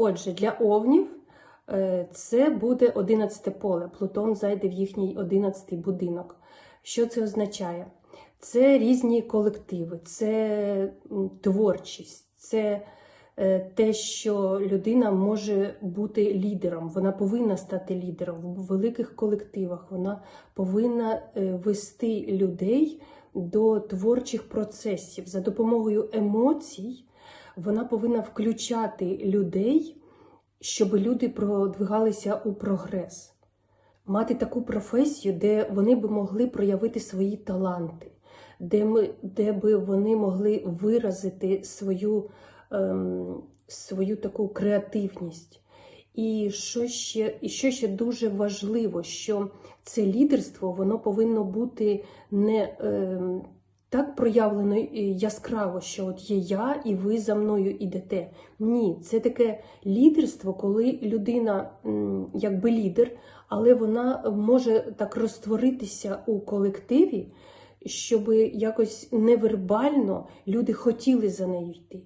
Отже, для овнів е, це буде 11 поле. Плутон зайде в їхній 11 будинок. Що це означає? Це різні колективи, це творчість, це е, те, що людина може бути лідером. Вона повинна стати лідером в великих колективах. Вона повинна е, вести людей до творчих процесів за допомогою емоцій. Вона повинна включати людей, щоб люди продвигалися у прогрес. Мати таку професію, де вони би могли проявити свої таланти, де, ми, де би вони могли виразити свою, ем, свою таку креативність. І що, ще, і що ще дуже важливо, що це лідерство воно повинно бути не ем, так проявлено е, яскраво, що от є я і ви за мною ідете. Ні, це таке лідерство, коли людина якби лідер, але вона може так розтворитися у колективі, щоб якось невербально люди хотіли за нею йти.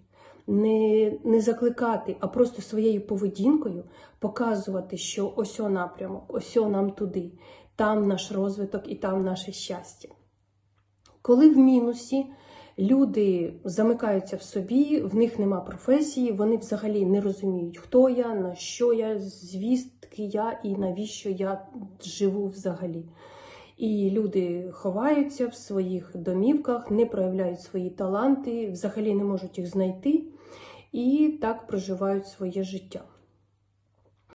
Не, не закликати, а просто своєю поведінкою показувати, що ось о напрямок, ось о нам туди, там наш розвиток і там наше щастя. Коли в мінусі люди замикаються в собі, в них нема професії, вони взагалі не розуміють, хто я, на що я, звістки я і навіщо я живу взагалі. І люди ховаються в своїх домівках, не проявляють свої таланти, взагалі не можуть їх знайти і так проживають своє життя.